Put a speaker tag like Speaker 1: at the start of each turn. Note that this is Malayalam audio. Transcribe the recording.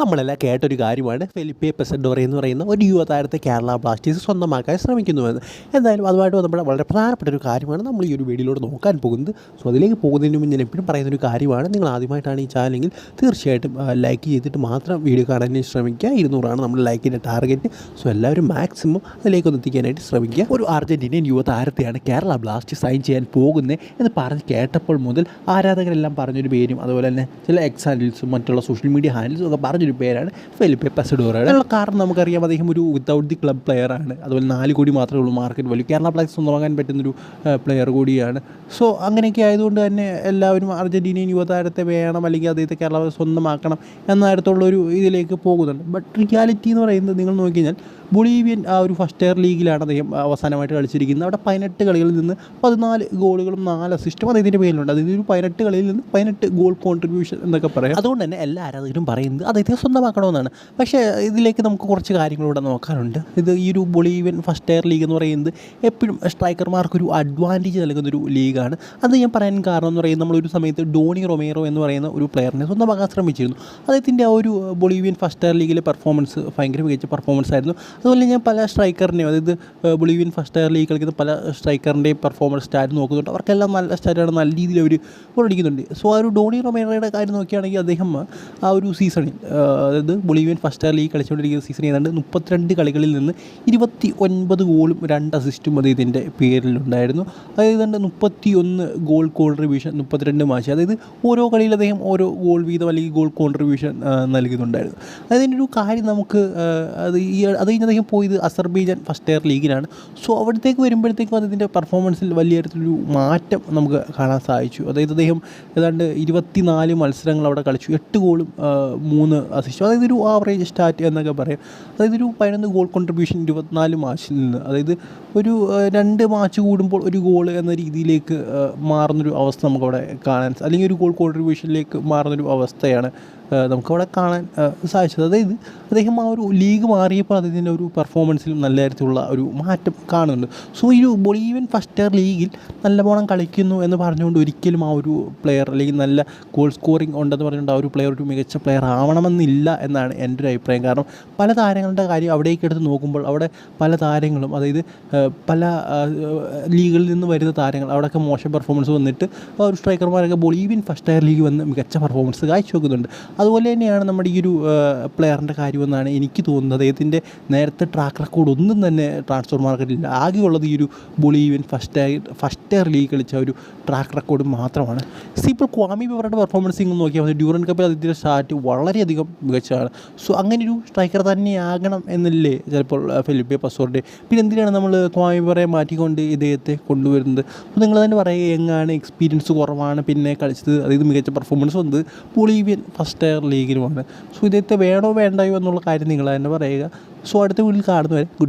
Speaker 1: നമ്മളെല്ലാം കേട്ടൊരു കാര്യമാണ്. ഫെലിപ്പെ പെസൻഡോറി എന്ന് പറയുന്ന ഒരു യുവതാരത്തെ കേരള ബ്ലാസ്റ്റേഴ്സ് സ്വന്തമാക്കാൻ ശ്രമിക്കുന്നുവെന്ന്. എന്തായാലും അതുമായിട്ട് നമ്മുടെ വളരെ പ്രധാനപ്പെട്ട ഒരു കാര്യമാണ് നമ്മൾ ഈ ഒരു വീഡിയോയിലൂടെ നോക്കാൻ പോകുന്നത്. സോ അതിലേക്ക് പോകുന്നതിന് മുന്നേ ഞാൻ എപ്പോഴും പറയുന്ന ഒരു കാര്യമാണ്. നിങ്ങൾ ആദ്യമായിട്ടാണ് ഈ ചാനലെങ്കിൽ തീർച്ചയായിട്ടും ലൈക്ക് ചെയ്തിട്ട് മാത്രം വീഡിയോ കാണാൻ ശ്രമിക്കുക. ഇരുന്നൂറാണ് നമ്മൾ ലൈക്കിന്റെ ടാർഗറ്റ് സോ എല്ലാവരും മാക്സിമം അതിലേക്കൊന്ന് എത്തിക്കാനായിട്ട് ശ്രമിക്കുക. ഒരു അർജന്റീനിയൻ യുവതാരത്തെയാണ് കേരള ബ്ലാസ്റ്റേഴ്സ് സൈൻ ചെയ്യാൻ പോകുന്നത് എന്ന് പറഞ്ഞ് കേട്ടപ്പോൾ മുതൽ ആരാധകരെല്ലാം പറഞ്ഞൊരു പേരും അതുപോലെ തന്നെ ചില എക്സ് ഹാൻഡിൽസും മറ്റുള്ള സോഷ്യൽ മീഡിയ ഹാൻഡിൽസും ഒക്കെ പറഞ്ഞൊരു പേരാണ് ഫെലിപ്പെ പെസഡോറ അതിനുള്ള കാരണം നമുക്കറിയാം അദ്ദേഹം ഒരു വിത്തൗട്ട് ദി ക്ലബ് പ്ലെയർ ആണ്. അതുപോലെ നാല് കോടി മാത്രമേ ഉള്ളൂ മാർക്കറ്റ് വാല്യൂ കേരള ബ്ലാസ്റ്റേഴ്സ് വാങ്ങാൻ പറ്റുന്നൊരു പ്ലെയർ കൂടിയാണ്. സോ അങ്ങനെയൊക്കെ ആയതുകൊണ്ട് തന്നെ എല്ലാവരും അർജന്റീനിയൻ യുവതാരത്തെ വേണം അല്ലെങ്കിൽ അദ്ദേഹത്തെ കേരള സ്വന്തമാക്കണം എന്നായിടത്തുള്ളൊരു ഇതിലേക്ക് പോകുന്നുണ്ട്. ബട്ട് റിയാലിറ്റി എന്ന് പറയുന്നത് നിങ്ങൾ നോക്കിക്കഴിഞ്ഞാൽ ബൊളീവിയൻ ആ ഒരു ഫസ്റ്റ് ഇയർ ലീഗിലാണ് അദ്ദേഹം അവസാനമായിട്ട് കളിച്ചിരിക്കുന്നത്. അവിടെ പതിനെട്ട് കളികളിൽ നിന്ന് പതിനാല് ഗോളുകളും നാല് അസിസ്റ്റും അദ്ദേഹത്തിന്റെ പേരിലുണ്ട്. അതായത് ഒരു പതിനെട്ട് കളിയിൽ നിന്ന് പതിനെട്ട് ഗോൾ കോൺട്രിബ്യൂഷൻ എന്നൊക്കെ പറയാം. അതുകൊണ്ട് തന്നെ എല്ലാ ആരാധകരും പറയുന്നത് അദ്ദേഹത്തെ സ്വന്തമാക്കണമെന്നാണ്. പക്ഷേ ഇതിലേക്ക് നമുക്ക് കുറച്ച് കാര്യങ്ങളിവിടെ നോക്കാനുണ്ട്. ഇത് ഈ ഒരു ബൊളീവിയൻ ഫസ്റ്റ് ഇയർ ലീഗ് എന്ന് പറയുന്നത് എപ്പോഴും സ്ട്രൈക്കർമാർക്കൊരു അഡ്വാന്റേജ് നൽകുന്നൊരു ലീഗാണ്. അത് ഞാൻ പറയാൻ കാരണം എന്ന് പറയുന്നത് നമ്മളൊരു സമയത്ത് ഡോണി റൊമേറോ എന്ന് പറയുന്ന ഒരു പ്ലെയറിനെ സ്വന്തമാക്കാൻ ശ്രമിച്ചിരുന്നു. അദ്ദേഹത്തിന്റെ ആ ഒരു ബൊളീവിയൻ ഫസ്റ്റ് ഇയർ ലീഗിലെ പെർഫോമൻസ് ഭയങ്കര മികച്ച പെർഫോമൻസ് ആയിരുന്നു. അതുപോലെ ഞാൻ പല സ്ട്രൈക്കറിന്റെയും അതായത് ബൊളീവിയൻ ഫസ്റ്റ് ഇയർ ലീഗ് കളിക്കുന്ന പല സ്ട്രൈക്കറിന്റെയും പെർഫോമൻസ് സ്റ്റാറ്റ് നോക്കുന്നുണ്ട്. അവർക്കെല്ലാം നല്ല സ്റ്റാറ്റാണ് നല്ല രീതിയിൽ അവർ കൊണ്ടടിക്കുന്നുണ്ട് സോ ആ ഒരു ഡോണി റൊമേറയുടെ കാര്യം നോക്കുകയാണെങ്കിൽ അദ്ദേഹം ആ ഒരു സീസണിൽ അതായത് ബൊളീവിയൻ ഫസ്റ്റ് ഇയർ ലീഗ് കളിച്ചുകൊണ്ടിരിക്കുന്ന സീസൺ ഏതാണ്ട് മുപ്പത്തിരണ്ട് കളികളിൽ നിന്ന് ഇരുപത്തി ഒൻപത് ഗോളും രണ്ട് അസിസ്റ്റും അദ്ദേഹത്തിന്റെ പേരിലുണ്ടായിരുന്നു. അതായത് ഏതാണ്ട് മുപ്പത്തി ഒന്ന് ഗോൾ കോൺട്രിബ്യൂഷൻ മുപ്പത്തിരണ്ട് മാച്ച് അതായത് ഓരോ കളിയിൽ അദ്ദേഹം ഓരോ ഗോൾ വീതം അല്ലെങ്കിൽ ഗോൾ കോൺട്രിബ്യൂഷൻ നൽകുന്നുണ്ടായിരുന്നു. അതിന്റെ ഒരു കാര്യം നമുക്ക് അത് ഈ അത് കഴിഞ്ഞ് അദ്ദേഹം പോയത് അസർബൈജാൻ ഫസ്റ്റ് ഇയർ ലീഗിലാണ്. സോ അവിടത്തേക്ക് വരുമ്പോഴത്തേക്കും അദ്ദേഹത്തിന്റെ പെർഫോമൻസിൽ വലിയ തരത്തിലൊരു മാറ്റം നമുക്ക് കാണാൻ സാധിച്ചു. അതായത് അദ്ദേഹം ഏതാണ്ട് ഇരുപത്തിനാല് മത്സരങ്ങൾ അവിടെ കളിച്ചു. എട്ട് ഗോളും മൂന്ന് അസിസ്റ്റും അതായത് ഒരു ആവറേജ് സ്റ്റാറ്റ് എന്നൊക്കെ പറയാം. അതായത് ഒരു പതിനൊന്ന് ഗോൾ കോൺട്രിബ്യൂഷൻ ഇരുപത്തിനാല് മാച്ചിൽ നിന്ന്. അതായത് ഒരു രണ്ട് മാച്ച് കൂടുമ്പോൾ ഒരു ഗോൾ എന്ന രീതിയിലേക്ക് മാറുന്നൊരു അവസ്ഥ നമുക്കവിടെ കാണാൻ അല്ലെങ്കിൽ ഒരു ഗോൾ കോൺട്രിബ്യൂഷനിലേക്ക് മാറുന്നൊരു അവസ്ഥയാണ് നമുക്കവിടെ കാണാൻ സാധിച്ചത്. അതായത് അദ്ദേഹം ആ ഒരു ലീഗ് മാറിയപ്പോൾ അദ്ദേഹത്തിന്റെ ഒരു പെർഫോമൻസിലും നല്ല തരത്തിലുള്ള ഒരു മാറ്റം കാണുന്നുണ്ട്. സോ ഈ ഒരു ബൊളീവൻ ഫസ്റ്റ് ഇയർ ലീഗിൽ നല്ലവണ്ണം കളിക്കുന്നു എന്ന് പറഞ്ഞുകൊണ്ട് ഒരിക്കലും ആ ഒരു പ്ലെയർ അല്ലെങ്കിൽ നല്ല ഗോൾ സ്കോറിംഗ് ഉണ്ടെന്ന് പറഞ്ഞുകൊണ്ട് ആ ഒരു പ്ലെയർ ഒരു മികച്ച പ്ലെയർ ആവണമെന്നില്ല എന്നാണ് എന്റെ ഒരു അഭിപ്രായം. കാരണം പല താരങ്ങളുടെ കാര്യം അവിടേക്ക് എടുത്ത് നോക്കുമ്പോൾ അവിടെ പല താരങ്ങളും അതായത് പല ലീഗുകളിൽ നിന്ന് വരുന്ന താരങ്ങൾ അവിടെയൊക്കെ മോശം പെർഫോമൻസ് വന്നിട്ട് ഒരു സ്ട്രൈക്കർമാരൊക്കെ ball even first tier league വന്ന് മികച്ച പെർഫോമൻസ് കാഴ്ചവെക്കുന്നുണ്ട് അതുപോലെ തന്നെയാണ് നമ്മുടെ ഈ ഒരു പ്ലെയറിന്റെ കാര്യമെന്നാണ് എനിക്ക് തോന്നുന്നത്. അദ്ദേഹത്തിന്റെ നേരത്തെ ട്രാക്ക് റെക്കോർഡ് ഒന്നും തന്നെ ട്രാൻസ്ഫർ മാർക്കറ്റിൽ ആകെയുള്ളത് ഈ ഒരു Bolivian first first tier league കളിച്ച ഒരു ട്രാക്ക് റെക്കോർഡ് മാത്രമാണ്. സി ഇപ്പോൾ ക്വാമി ബവറുടെ പെർഫോമൻസ് ഇങ്ങനെ നോക്കിയാൽ മതി. ഡ്യൂറൻ കപ്പിൽ അദ്ദേഹത്തിന്റെ സ്റ്റാർട്ട് വളരെയധികം മികച്ചതാണ്. സോ അങ്ങനെ ഒരു സ്ട്രൈക്കർ തന്നെയാകണം എന്നല്ലേ? ചിലപ്പോൾ ഫിലിപ്പിയ ഫെലിപ്പെ പസോറിന്റെ പിന്നെ എന്തിനാണ് നമ്മൾ ക്വാമി ബവറെ മാറ്റിക്കൊണ്ട് ഇദ്ദേഹത്തെ കൊണ്ടുവരുന്നത്. അപ്പോൾ നിങ്ങൾ തന്നെ പറയുക എങ്ങാണ് എക്സ്പീരിയൻസ് കുറവാണ് പിന്നെ കളിച്ചത് അതായത് മികച്ച പെർഫോമൻസ് വന്നത് ബൊളീവിയൻ ഫസ്റ്റ് ടയർ ലീഗിലുമാണ് സോ ഇദ്ദേഹത്തെ വേണോ വേണ്ടയോ എന്നുള്ള കാര്യം നിങ്ങൾ തന്നെ പറയുക. സോ അടുത്ത വീട്ടിൽ കാണുന്നവരെ ഗുഡ്